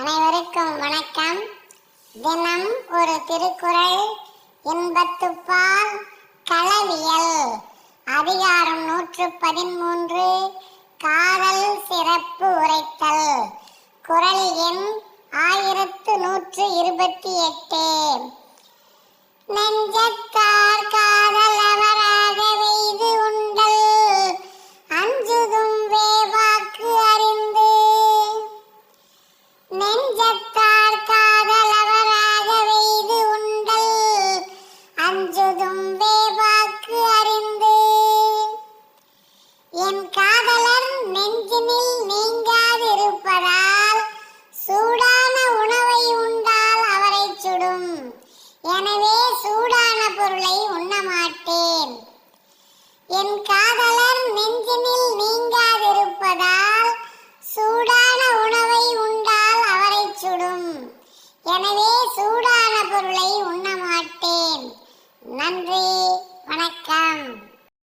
அனைவருக்கும் வணக்கம். தினம் ஒரு திருக்குறள் இன்பத்துப்பால் களவியல் அதிகாரம் நூற்று பதிமூன்று காதல் சிறப்பு உரைத்தல். குறள் எண் ஆயிரத்து நூற்று இருபத்தி எட்டு. நெஞ்சத்தார் காதலவராக வெய்து உண்டல். அஞ்சுதும் வேவாக்கு அறிந்து. என் காதலர் நெஞ்சினில் நீங்காதிருப்பதால் சூடான உணவை உண்டால் அவரை சுடும். எனவே சூடான பொருளை உண்ண மாட்டேன். என் கா பொருளை உண்ண மாட்டேன். நன்றி வணக்கம்.